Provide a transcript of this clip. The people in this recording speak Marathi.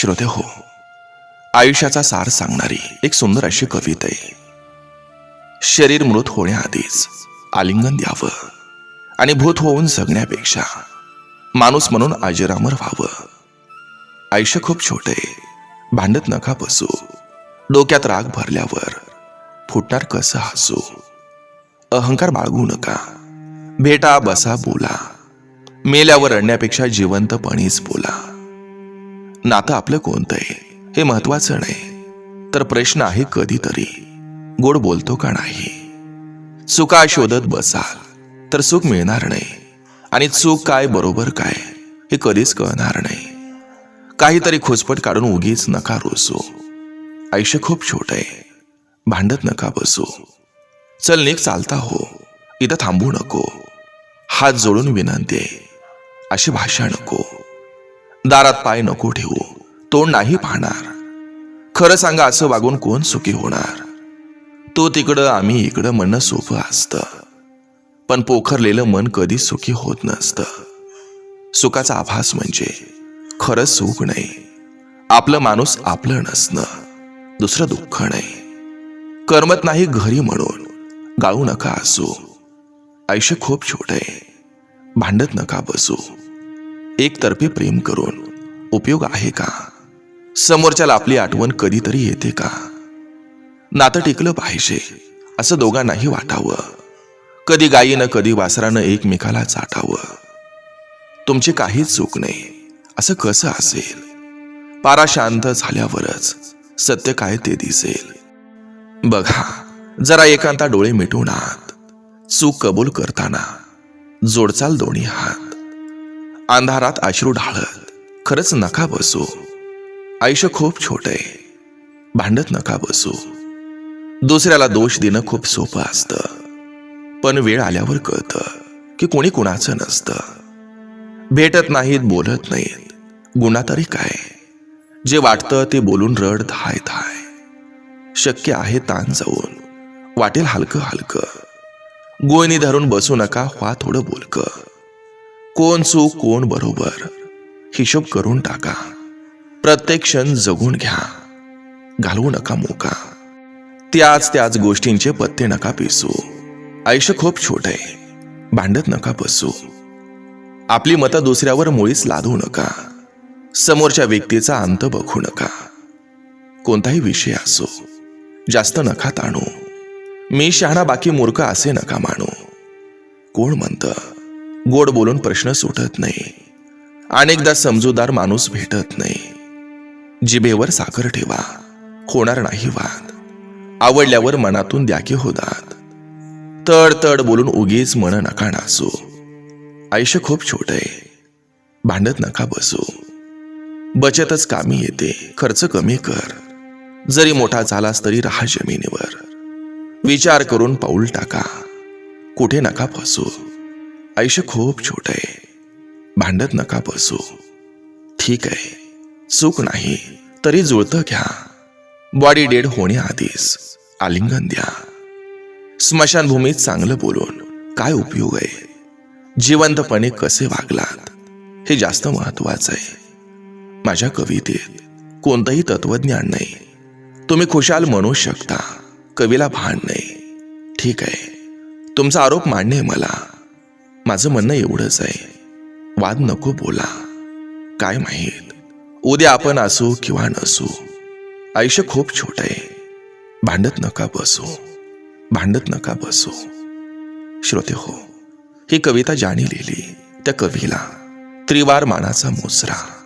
श्रोते हो आयुष्याचा सार सांगणारी एक सुंदर अशी कविता आहे. शरीर मृत होण्याआधीच आलिंगन द्यावं आणि भूत होऊन जगण्यापेक्षा माणूस म्हणून अजरामर व्हावं. आयुष्य खूप छोटे भांडत नका बसू. डोक्यात राग भरल्यावर फुटणार कसं हसू? अहंकार बाळगू नका. भेटा बसा बोला. मेल्यावर रडण्यापेक्षा जिवंतपणीच बोला. नातं आपलं कोणतं आहे हे महत्वाचं नाही. तर प्रश्न आहे कधीतरी. गोड बोलतो का नाही? चुका शोधत बसाल तर सुख मिळणार नाही. आणि चूक काय बरोबर काय हे कधीच कळणार नाही. काहीतरी खोचपट काढून उगीच नका रोसो. आयुष्य खूप छोट आहे. भांडत नका बसू. चल नीक चालता हो. इथं थांबू नको. हात जोडून विनंती आहे. अशी भाषा नको. दारात पाय नको ठेवू. तोंड नाही पाहणार. खरं सांगा असं वागून कोण सुखी होणार? तो तिकडं आम्ही इकडं म्हणणं सोपं असतं. पण पोखरलेलं मन कधी सुखी होत नसतं. सुखाचा आभास म्हणजे खरं सुख नाही. आपलं माणूस आपलं नसणं. दुसरं दुःख नाही. करमत नाही घरी म्हणून. गाळू नका असू. आयुष्य खूप छोट आहे. भांडत नका बसू. एकतर्फी प्रेम करून. उपयोग आहे का? समोरच्याला आपली आठवण कधीतरी येते का? नातं टिकलं पाहिजे असं दोघांनाही वाटावं. कधी गायीनं कधी वासरानं एकमेकाला चाटावं. तुमची काहीच चूक नाही असं कसं असेल? पारा शांत झाल्यावरच सत्य काय ते दिसेल. बघा जरा एकांता डोळे मिटून चूक कबूल करताना जोडचाल दोन्ही हात. अंधारात अश्रू ढाळत. खरंच नका बसू. आयुष्य खूप छोट आहे. भांडत नका बसू. दुसऱ्याला दोष देणं खूप सोपं असतं. पण वेळ आल्यावर कळतं की कोणी कुणाचं नसतं. भेटत नाहीत बोलत नाहीत. गुन्हा तरी काय? जे वाटतं ते बोलून रड धाय धाय. शक्य आहे ताण जाऊन. वाटेल हलकं हलकं. गोयनी धरून बसू नका व्हा थोडं बोलकं. कोण चूक कोण बरोबर? हिशोब करून टाका. प्रत्येक क्षण जगून घ्या. घालवू नका मोका. त्याच त्याच गोष्टींचे पत्ते नका पिसू. आयुष्य खूप छोट आहे. भांडत नका बसू. आपली मतं दुसऱ्यावर मुळीच लादू नका. समोरच्या व्यक्तीचा अंत बघू नका. कोणताही विषय असो. जास्त नका ताणू. मी शहाणा बाकी मूर्ख असे नका मानू. कोण म्हणतं? गोड बोलून प्रश्न सुटत नाही. अनेकदा समजूदार माणूस भेटत नाही. जिभेवर साखर ठेवा. होणार नाही वाद. आवडल्यावर मनातून द्या की होदात. तड तड बोलून उगीच मन नका नासू. आयुष्य खूप छोट आहे. भांडत नका बसू. बचतच कामी येते. खर्च कमी कर. जरी मोठा झालास तरी राहा जमिनीवर. विचार करून पाऊल टाका. कुठे नका फसू. आयुष्य खूप छोट आहे. भांडत नका बसू. ठीक आहे. चूक नाही. तरी जुळतं घ्या. बॉडी डेड होण्याआधीच आलिंगन द्या. स्मशानभूमीत चांगलं बोलून काय उपयोग आहे? जिवंतपणे कसे वागलात? हे जास्त महत्वाचं आहे. माझ्या कवितेत कोणतंही तत्वज्ञान नाही. तुम्ही खुशाल म्हणू शकता. कवीला भान नाही. ठीक आहे. तुमचा आरोप मान्य आहे मला. माझं म्हणणं एवढंच आहे. वाद नको बोला. काय माहीत? उद्या आपण असू किंवा नसू आयुष्य खूप छोट आहे. भांडत नका बसू. भांडत नका बसू. श्रोते हो ही कविता ज्याने लिहिली त्या कवीला त्रिवार मानाचा मुसरा.